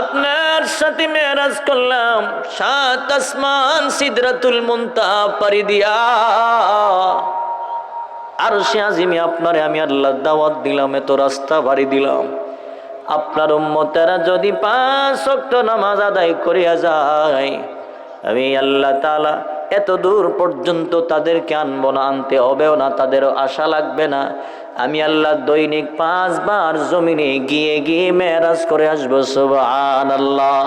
আপনার সাথে মেরাজ করলাম সাত আসমান সিদরাতুল মুনতা পারি দিয়া। আর সে আজিমে আপনারে আমি আল্লাহ দাওয়াত দিলাম, এত রাস্তা ভারী দিলাম। আপনার উম্মতেরা যদি পাঁচ ওয়াক্ত নামাজ আদায় করিয়া যায়, আমি আল্লাহ তালা এত দূর পর্যন্ত তাদেরকে আনব না, আনতে হবেও না, তাদেরও আশা লাগবে না। আমি আল্লাহ দৈনিক পাঁচবার জমিনে গিয়ে গিয়ে মেরাজ করে আসব সুবহান আল্লাহ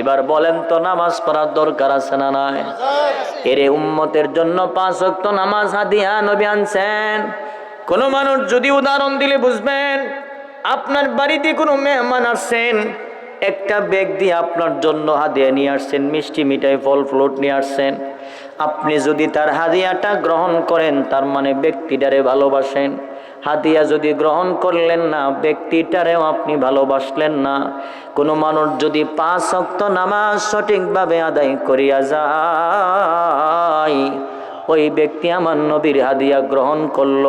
এবার বলেন তো নামাজ পড়ার দরকার আছে না নাই? এরে উম্মতের জন্য পাঁচ ওয়াক্ত নামাজ হাদিয়া নবী আনছেন। কোনো মানুষ যদি উদাহরণ দিলে বুঝবেন, আপনার বাড়িতে কোনো মেহমান আসছেন, একটা ব্যাগ দিয়ে আপনার জন্য হাদিয়া নিয়ে আসছেন, মিষ্টি মিঠাই, ফল ফ্লুট নিয়ে আসছেন। আপনি যদি তার হাদিয়াটা গ্রহণ করেন, তার মানে ব্যক্তিটারে ভালোবাসেন। হাদিয়া যদি গ্রহণ করলেন না, ব্যক্তিটারেও আপনি ভালোবাসলেন না। কোনো মানুষ যদি পাঁচ অক্ত নামাজ সঠিকভাবে আদায় করিয়া যায় ওই ব্যক্তি আমার নবীর হাদিয়া গ্রহণ করল।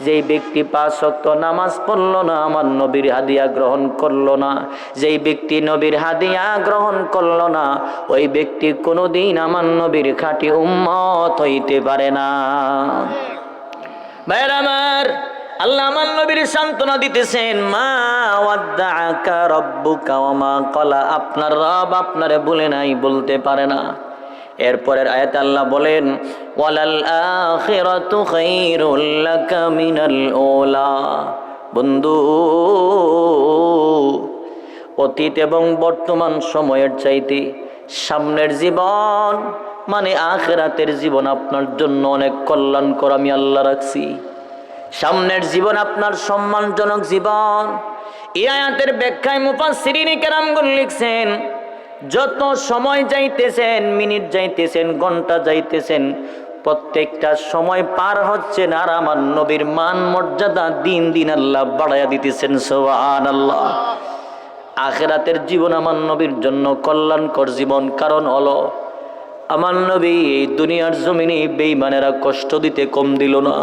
যেই ব্যক্তি পাঁচ অক্ত নামাজ পড়ল না, আমার নবীর হাদিয়া গ্রহণ করল না। যেই ব্যক্তি নবীর হাদিয়া গ্রহণ করল না, ওই ব্যক্তি কোনোদিন আমার নবীর খাঁটি উম্মত হইতে পারে না। ভাইয়ের আমার, আল্লাহ আমার নবীর সান্ত্বনা দিতেছেন, মা ওয়াদ্দাআকা রব্বুকা ওয়া মা কলা। আপনার রব আপনারে বলে নাই, বলতে পারে না। এরপরের আয়াত আল্লাহ বলেন, ওয়ালাল আখিরাতু খায়রুল লাকা মিনাল উলা। বন্ধু, অতীত এবং বর্তমান সময়ের চাইতে সামনের জীবন মানে আখেরাতের জীবন আপনার জন্য অনেক কল্যাণকর, আমি আল্লাহ রাখছি। সামনের জীবন আপনার সম্মানজনক জীবন। এই আয়াতের ব্যাখ্যায় মুফাসসিরিনে কেরামগুন লিখছেন যত সময় যাইতেছেন, মিনিট যাইতেছেন, ঘণ্টা যাইতেছেন, প্রত্যেকটা সময় পার হচ্ছেন আর আমার নবীর মান মর্যাদা দিন দিন আল্লাহ বাড়াইয়া দিতেছেন সোহান আল্লাহ আখেরাতের জীবন আমার নবীর জন্য কল্যাণকর জীবন, কারণ হলো আমার নবী এই দুনিয়ার জমিনে বেইমানেরা কষ্ট দিতে কম দিল না।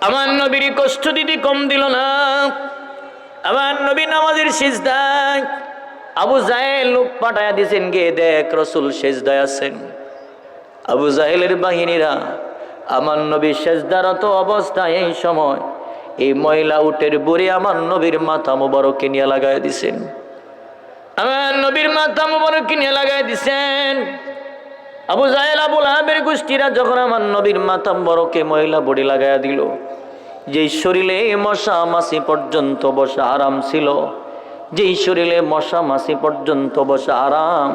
আমার নবীর কষ্ট দিতে কম দিল না। আমার নবী নামাজের সিজদায় আবু জাহেল লোক পাঠায়া দিছেন গিয়ে দেখ রসুল সেজদায় আছেন। আবু জাহেলের বাহিনীরা, আমার নবী সেজদারত অবস্থায় এই সময়, এই ময়লা উটের বুড়ি আমার নবীর মাথা মুবারকে নিয়ে লাগাই দিছেন। আমার নবীর মাথা মুবারকে নিয়ে লাগাই দিছেন। আবু জাহেল আবুল আহাবের গোষ্ঠীরা যখন আমার নবীর মাথা বড়কে ময়লা বড়ি লাগাইয়া দিল, যেই শরীরে মশা মাসি পর্যন্ত বসা আরাম ছিল যেই শরীরে মশা মাসি পর্যন্ত বসা আরাম,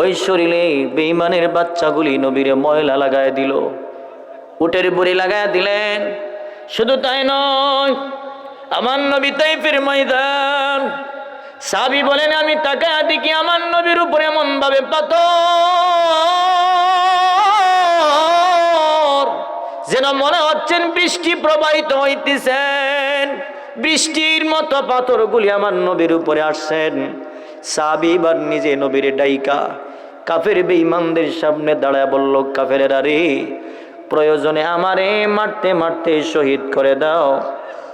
ওই শরীরে বেইমানের বাচ্চাগুলি নবীরে ময়লা লাগায় দিল। উটের বুড়ি লাগায় দিলেন, শুধু তাই নয়, আমার নবী তাইফের ময়দান। সাবি বলেন, আমি তাকে দেখি আমার নবীর উপরে এমন ভাবে পাথর, যেন মনে হচ্ছেন বৃষ্টি প্রবাহিত হইতেছেন বৃষ্টির মতো পাথরগুলি আমার নবীর উপরে আসছেন। সাবি এবার নিজে নবীর ডাইকা। কাফের বেঈমানদের সামনে দাঁড়ায় বলল কাফের আরে প্রয়োজনে আমারে মারতে মারতে শহীদ করে দাও।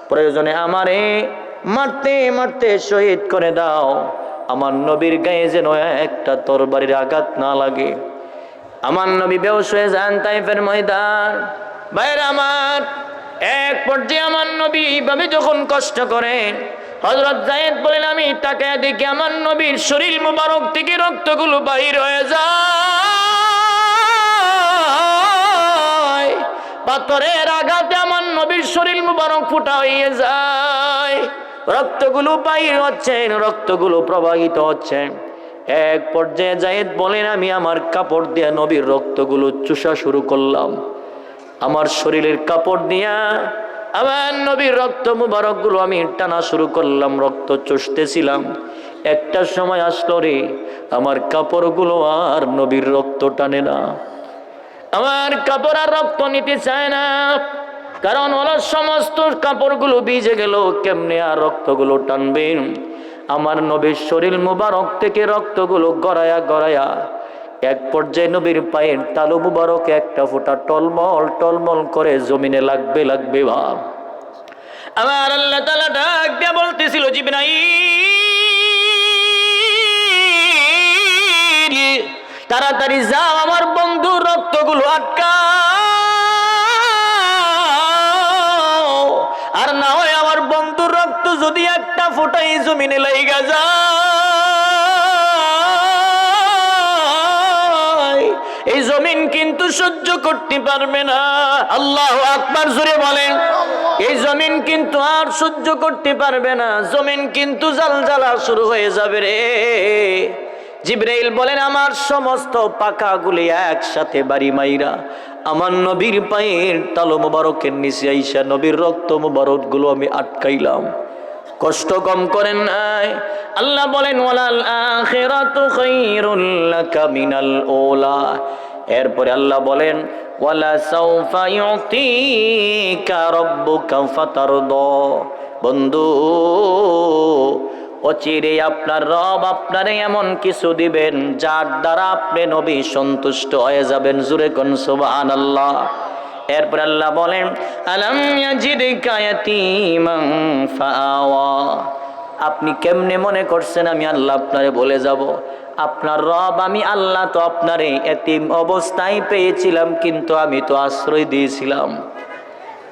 প্রয়োজনে আমারে মারতে মারতে শহীদ করে দাও। আমার নবীর গায়ে যেন একটা তরবারির আঘাত না লাগে। আমার নবী বেউস হয়ে যান তাইফের ময়দান। বাইরে আমার এক পর্যায়ে আমার নবী এইভাবে যখন কষ্ট করেন হজরত জায়েদ বলেন, আমি তাকে দেখি আমার নবীর শরীর মুবারক থেকে রক্তগুলো বাহির হয়ে যায়। পাথরের আঘাতে আমার নবীর শরীর মুবারক ফুটা হয়ে যায়। রক্তগুলো বাহির হচ্ছে, রক্তগুলো প্রবাহিত হচ্ছে। এক পর্যায়ে জায়েদ বলেন, আমি আমার কাপড় দিয়ে নবীর রক্তগুলো চুষা শুরু করলাম। আমার শরীরের কাপড় দিয়া আমার নবীর রক্ত মুবারকগুলো আমি টানা শুরু করলাম, রক্ত চষতেছিলাম। একটা সময় আসলো রে, আমার কাপড়গুলো আর নবীর রক্ত টানে না। আমার কাপড় আর রক্ত নিতে চায় না, কারণ ওরা সমস্ত কাপড়গুলো ভিজে গেল, কেমনে আর রক্তগুলো টানবেন আমার নবীর শরীর মুবারক থেকে রক্তগুলো গড়ায়া গড়ায়া এক পর্যায়ে নবীর পায়ের তালু মুবারক একটা ফোটা টলমল টলমল করে জমিনে লাগবে লাগবে ভাব। আমার আল্লাহ তালা ডাক দিয়া বলতেছিল জিবনাই তাড়াতাড়ি যাও, আমার বন্ধু রক্তগুলো আটকা আর না হয় আমার বন্ধুর রক্ত যদি একটা ফোটাই জমিনে লাইগা যাও সহ্য করতে পারবে না। আল্লাহ আকবার জুড়ে বলেন। এই জমিন কিন্তু আর সহ্য করতে পারবে না। জমিন কিন্তু জাল জ্বালা শুরু হয়ে যাবে রে। জিব্রাইল বলেন, আমার সমস্ত পাকাগুলি একসাথে বাড়ি মাইরা, আমার নবীর পায়ের তালো মোবারকের নিচে আইসা নবীর রক্ত মোবারকগুলো আমি আটকাইলাম। কষ্ট কম করেন নাই? আল্লাহ বলেন, ওয়ালাল আখিরাতু খায়রুল লাকা মিনাল ওলা এরপরে আল্লাহ বলেন বন্ধু, অচিরে আপনার রব আপনারে এমন কিছু দিবেন যার দ্বারা আপনি নবী সন্তুষ্ট হয়ে যাবেন। জুরে কোন সুবহান আল্লাহ এরপর আল্লাহ বলেন, আলাম ইয়াজিদকা ইয়াতীমান ফাআওয়া। আপনি কেমনে মনে করছেন আমি আল্লাহ আপনারে বলে যাব? আপনার রব, আমি আল্লাহ তো আপনারে এতিম অবস্থায় পেয়েছিলাম, কিন্তু আমি তো আশ্রয় দিয়েছিলাম।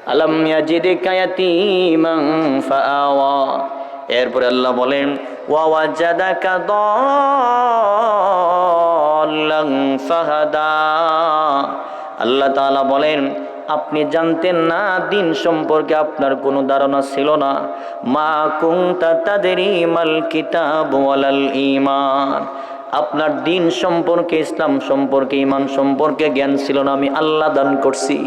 আলাম ইয়াজিদকা ইয়াতীমান ফাআওয়া। এরপরে আল্লাহ বলেন ওয়াওয়াজাদাকা দাল্লান ফাহাদা। আল্লাহ তাআলা বলেন আপনি জানতেন না, দিন সম্পর্কে আপনার কোনো ধারণা ছিল না। মা কুংতা তাদেরই মাল কিতাব ওয়ালাল ঈমান। আপনার দিন সম্পর্কে, ইসলাম সম্পর্কে ইমান সম্পর্কে জ্ঞান ছিল না, আমি আল্লাহ দান করছি।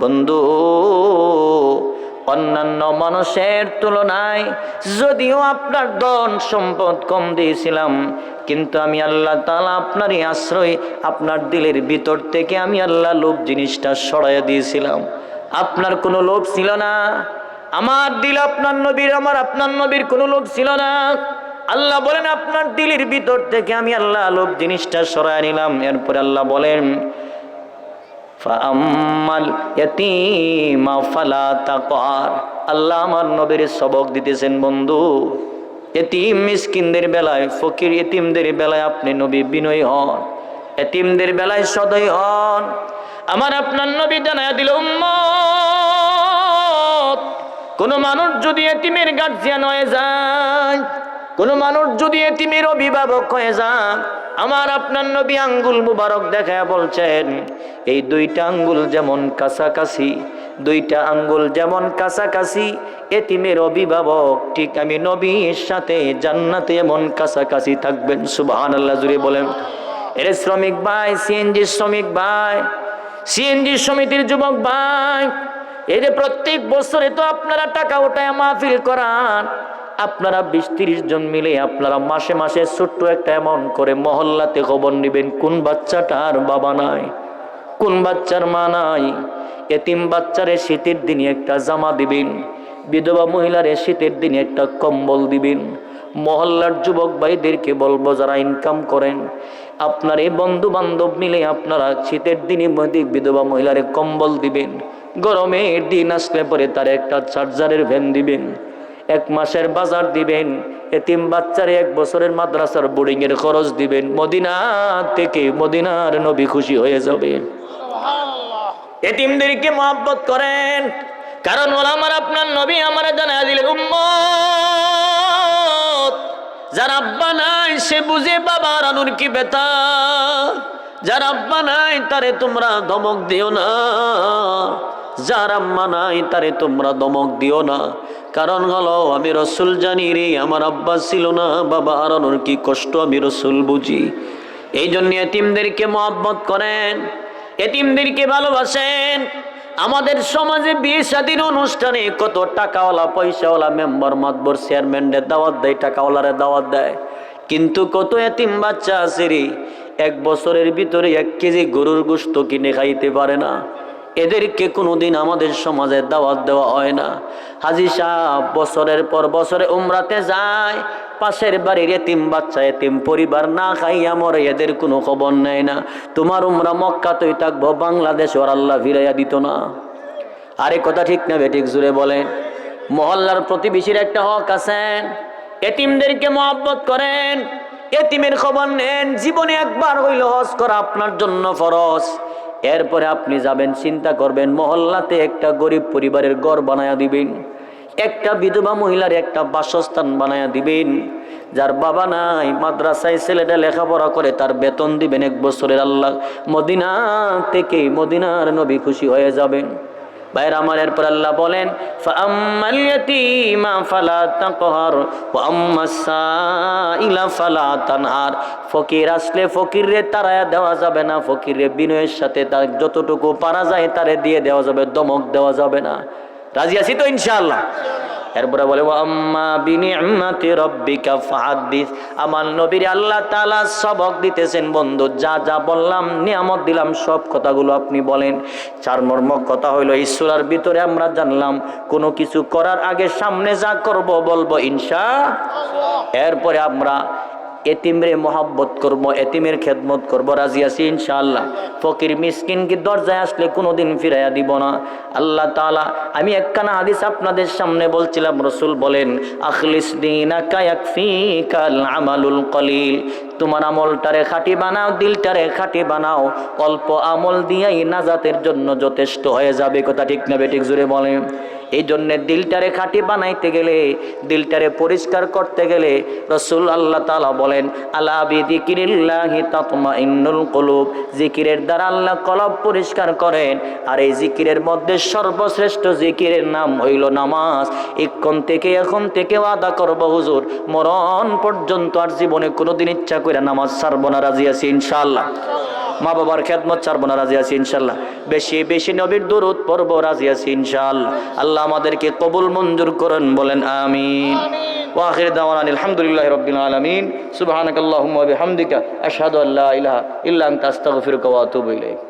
বন্ধু অন্যান্য মানুষের তুলনায় যদিও আপনার ধন সম্পদ কম দিয়েছিলাম, কিন্তু আমি আল্লাহ তালা আপনারই আশ্রয়, আপনার দিলের ভিতর থেকে আমি আল্লাহ লোভ জিনিসটা সরাইয়া দিয়েছিলাম। আপনার কোনো লোভ ছিল না। আমার দিল আপনার নবীর, আমার আপনার নবীর কোনো লোভ ছিল না। আল্লাহ বলেন, আপনার দিলের ভিতর থেকে আমি আল্লাহ লোভ জিনিসটা সরাই নিলাম। এরপরে আল্লাহ বলেন ফাআম্মাল ইয়াতীমা ফালা তাকহার আল্লাহ আমার নবীর সবক দিতেছেন, বন্ধু। এতিম মিসকিনদের বেলায়, ফকির এতিমদের বেলায় আপনি নবী বিনয় হন এতিমদের বেলায় সদয় হন। আমার আপনার নবী জানায় দিল কোন মানুষ যদি এতিমের গার্জিয়ান হয়ে যায়, কোন মানুষ যদি এতিমের অভিভাবক হয়ে যান আমার আপনার নবী আঙ্গুল মুবারক দেখায় বলছেন, এই দুইটা আঙ্গুল যেমন কাছাকাছি, দুইটা আঙ্গুল যেমন কাছাকাছি, এতিমের অভিভাবক ঠিক আমি নবীর সাথে জান্নাতে এমন কাছাকাছি থাকবেন সুবহান আল্লাহ জুড়ে বলেন। এরে শ্রমিক ভাই সিএনজি শ্রমিক ভাই সিএনজি সমিতির যুবক ভাই, এই যে প্রত্যেক বছরে তো আপনারা টাকা ওটায় মাহফিল করান আপনারা বিশ তিরিশ জন মিলে আপনারা মাসে মাসে ছোট্ট একটা এমন করে মহল্লাতে খবর নেবেন, কোন বাচ্চাটার বাবা নাই, কোন বাচ্চার মা নাই। এতিম বাচ্চারে শীতের দিনে একটা জামা দিবেন, বিধবা মহিলারে শীতের দিনে একটা কম্বল দিবেন। মহল্লার যুবক ভাইদেরকে বলব, যারা ইনকাম করেন, আপনার এই বন্ধু বান্ধব মিলে আপনারা শীতের দিনে বিধবা মহিলারে কম্বল দিবেন। গরমের দিন আসলে পরে তার একটা চার্জারের ভ্যান দিবেন। এক মাসের বাজার দিবেন এতিম বাচ্চারে এক বছরের মাদ্রাসার বোর্ডিং এর খরচ দিবেন মদিনা থেকে মদিনার নবী খুশি হয়ে যাবে এতিমদেরকে মহাব্বত করেন কারণ ওলামার আপনার নবী আমার জানা দিলেন উম্মত যার আব্বা নাই সে বুঝে বাবা রানুর কি বেতা যার আব্বা নাই তারে তোমরা ধমক দিও না। যার আম্মা নাই তারে তোমরা দমক দিও না। কারণ হলো, আমি রসুল জানি রে, আমার আব্বা ছিল না, বাবা হারানোর কি কষ্ট, আমি রসুল বুঝি। এই জন্য এতিমদেরকে মহব্বত করেন, এতিমদেরকে ভালোবাসেন। আমাদের সমাজে বিয়ে শাদীর অনুষ্ঠানে কত টাকাওয়ালা, পয়সাওয়ালা মেম্বার, মাতবর চেয়ারম্যানদের দাওয়াত দেয়, টাকাওয়ালারে দাওয়াত দেয়। কিন্তু কত এতিম বাচ্চা আছে রে, এক বছরের ভিতরে এক কেজি গরুর গোস্ত কিনে খাইতে পারে না। এদেরকে কোনোদিন আমাদের সমাজে দাওয়াত দেওয়া হয় না। হাজি সাহ বছরের পর বছরে উমরাতে যায়, পাশের বাড়ির এতিম বাচ্চা, এতিম পরিবার না খাইয়া মরে, এদের কোনো খবর নেয় না। তোমার উমরা মক্কাতেই থাকব, বাংলাদেশ ওর আল্লাহ ফিরাইয়া দিত না। আরে কথা ঠিক না বেঠিক জুড়ে বলেন। মহল্লার প্রতিবেশীর একটা হক আছেন এতিমদেরকে মহব্বত করেন, এতিমের খবর নেন, জীবনে একবার হইল হজ করা আপনার জন্য ফরজ। এরপরে আপনি যাবেন, চিন্তা করবেন, মহল্লাতে একটা গরিব পরিবারের ঘর বানায়া দিবেন, একটা বিধবা মহিলার একটা বাসস্থান বানায়া দিবেন, যার বাবা নাই, মাদ্রাসায় ছেলেটা লেখাপড়া করে তার বেতন দিবেন এক বছরের আল্লাহ। মদিনা থেকে মদিনার নবী খুশি হয়ে যাবেন। বাইর আমার এরপর আল্লাহ বলেন ফকির আসলে ফকির রে তারায়া দেওয়া যাবে না ফকির রে বিনয়ের সাথে তার যতটুকু পারা যায় তারে দিয়ে দেওয়া যাবে, দমক দেওয়া যাবে না। রাজি আছি তো ইনশাআল্লাহ? এরপরে বলে, "ওয়া আম্মা বিনিআমাতি রব্বিকা ফাহাদ্দিস আমার নবীর আল্লাহ তাআলা সবক দিতেছেন, বন্ধু, যা যা বললাম, নিয়ামত দিলাম, সব কথাগুলো আপনি বলেন। চার মর্ম কথা হইল ঈশ্বরের ভিতরে আমরা জানলাম, কোনো কিছু করার আগে সামনে যা করব, বলব ইনশা এরপরে আমরা এতিমরে মোহাব্বত করব, এতিমের খেদমত করব, রাজি আছি ইনশাআল্লাহ। ফকির মিসকিন কি দরজায় আসলে কোনোদিন ফিরাইয়া দিব না। আল্লাহ তাআলা, আমি একখানা হাদিস আপনাদের সামনে বলছিলাম, রসুল বলেন, আখলিস কাল আমালুল কলিল। তোমার আমলটারে খাঁটি বানাও, দিলটারে খাঁটি বানাও। অল্প আমল দিয়াই নাজাতের জন্য যথেষ্ট হয়ে যাবে, কথা ঠিক না বেঠিক জুড়ে বলেন। এই জন্যে দিলটারে খাঁটি বানাইতে গেলে, দিলটারে পরিষ্কার করতে গেলে রসুল আল্লাহ তালা বলেন আল্লাহ বিদিকিরিল্লাহি ইন্নুল কলুব। জিকিরের দ্বারা আল্লাহ কলব পরিষ্কার করেন, আর এই জিকিরের মধ্যে সর্বশ্রেষ্ঠ জিকিরের নাম হইল নামাজ। এক্ষণ থেকে এখন থেকে আদা করব, হুজুর, মরণ পর্যন্ত আর জীবনে কোনোদিন ইচ্ছা করে নামাজ ছাড়বো না, রাজি আছি ইনশাআল্লাহ। মা বাবার খেদমত ছাড়বো না রাজি আছি ইনশাল্লাহ। বেশি বেশি নবীর দরুদ পর্ব রাজি আছি ইনশাআল্লাহ আল্লাহ আমাদেরকে কবুল মঞ্জুর করেন বলেন আমিন। ওয়াখির দাওয়ান আলহামদুলিল্লাহ রব্বিল আলামিন। সুবহানাক আল্লাহুম্মা ওয়া বিহামদিকা আশহাদু আল্লা ইলাহা ইল্লা আনতা আস্তাগফিরুকা ওয়া আতুবু ইলাইক।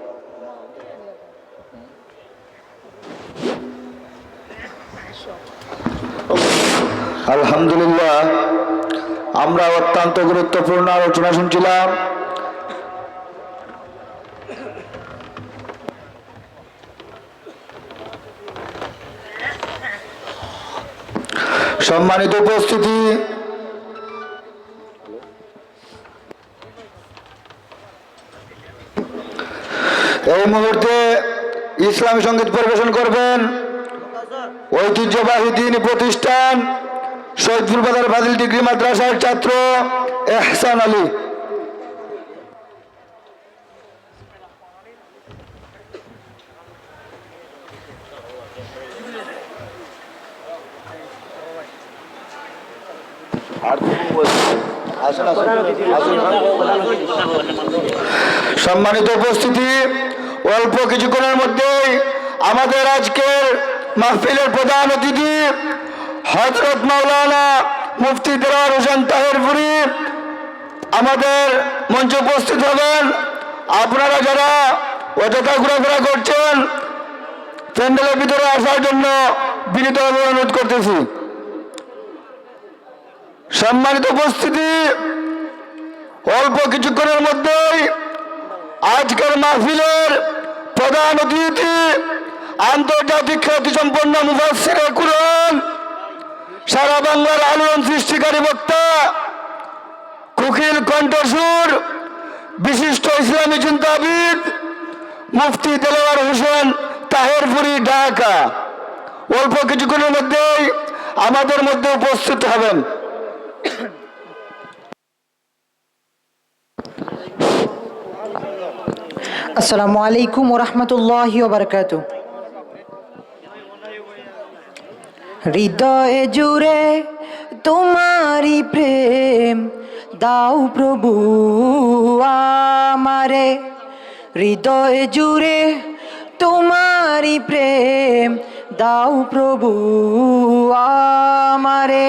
আলহামদুলিল্লাহ আমরা অত্যন্ত গুরুত্বপূর্ণ আলোচনা শুনছিলাম। সম্মানিত উপস্থিতি। এই মুহূর্তে ইসলামী সংগীত পরিবেশন করবেন ঐতিহ্যবাহী দিন প্রতিষ্ঠান সৈয়দপুর বাজার ফাজিল ডিগ্রি মাদ্রাসার ছাত্র এহসান আলী। সম্মানিত উপস্থিতি, অল্প কিছুক্ষণের মধ্যেই আমাদের আজকের মাহফিলের প্রধান অতিথি হজরত মাওলানা মুফতি দেওয়ার হোসেন তাহেরপুরি আমাদের মঞ্চে উপস্থিত হবেন। আপনারা যারা অযথা ঘোরাফেরা করছেন, প্যান্ডেলের ভিতরে আসার জন্য বিনীতভাবে অনুরোধ করতেছি। সম্মানিত উপস্থিতি, অল্প কিছুক্ষণের মধ্যেই আজকের মাহফিলের প্রধান অতিথি, আন্তর্জাতিক খ্যাতি সম্পন্ন মুফাসিরে কুরআন, সারা বাংলার আলোড়ন সৃষ্টিকারী বক্তা, কুকিল কণ্ঠসুর, বিশিষ্ট ইসলামী চিন্তাবিদ, মুফতি দেলোয়ার হোসেন তাহেরপুরি, ঢাকা। অল্প কিছুক্ষণের মধ্যেই আমাদের মধ্যে উপস্থিত হবেন। আসসালামু আলাইকুম ওরহমতুল্লাহি ওবরকাত। হৃদয়ে জুড়ে তোমারি প্রেম, দাও প্রভু আমারে। হৃদয়ে জুড়ে তোমারি প্রেম, দাও প্রভু আমারে।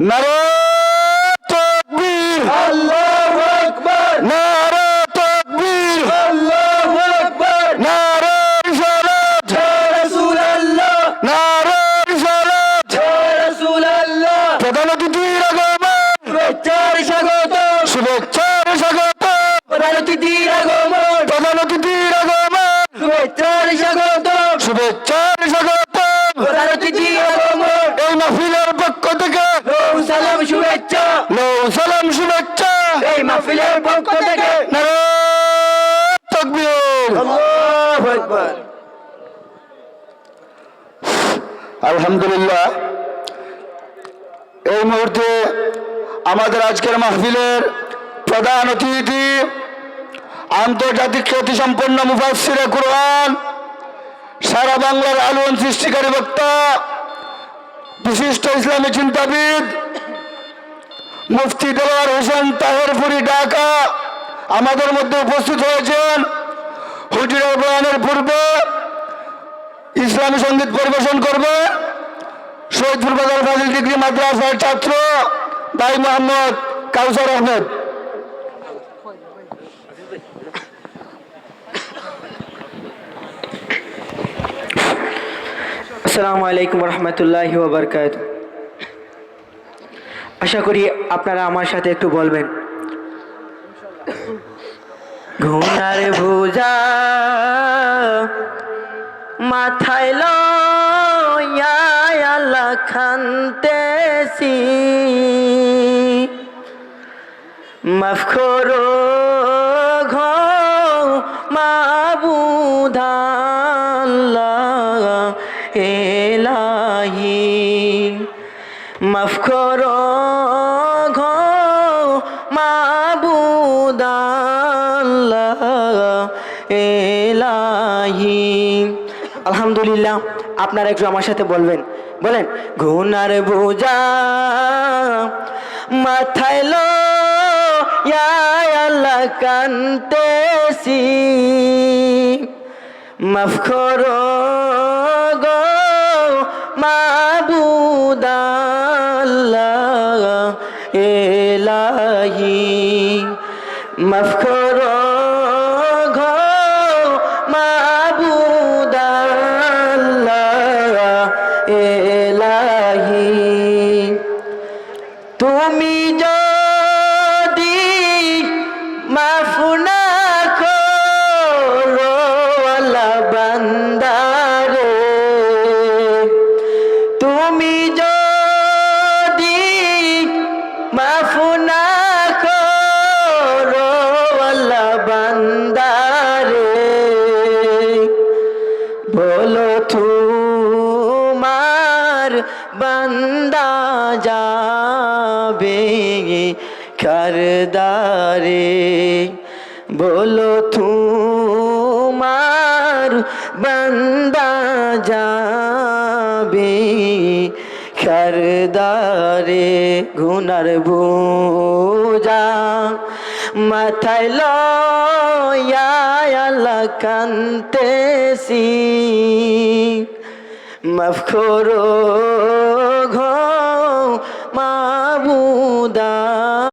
নারে আল্লাহ আল্লাহু আজকের মাহফিলের প্রধান অতিথি, আন্তর্জাতিক খ্যাতি সম্পন্ন মুফাসিরে কোরআন, সারা বাংলার আলোড়ন সৃষ্টিকারী বক্তা, বিশিষ্ট ইসলামী চিন্তাবিদ, মুফতি দেওয়ার হোসেন তাহেরপুরি, ঢাকা। আমাদের মধ্যে উপস্থিত হয়েছেন হুজুরের বয়ানের পূর্বে ইসলামী সংগীত পরিবেশন করবে শহীদপুর বাজার ফাজিল ডিগ্রি মাদ্রাসার ছাত্র ভাই মোহাম্মদ কাউসার আহমেদ। আসসালামু আলাইকুম রহমতুল্লাহি ওবরকাত আশা করি আপনারা আমার সাথে একটু বলবেন। ঘুনার ভুজা মাথায় লয়া খানতেছি। মাফ করো ঘো মাবুধাল্লাহ এলাহি। মাফ করো ঘো মাবুদাল্লাহ এলাহি। আলহামদুলিল্লাহ, আপনারা একটু আমার সাথে বলবেন। বলেন, ঘুনার বোঝা মাথায় লো আল্লাহ কান্তেছি। মাফ করো গো মাবুদাল্লাহ এলাহি। মাফ তোমার বান্দা যাবে কারদারে বলো তোমার বান্দা যাবে কারদারে গুনার বোঝা মাথায় লয়া আল্লাহ কান্তেছি মাফ করো ঘো মাবুদা।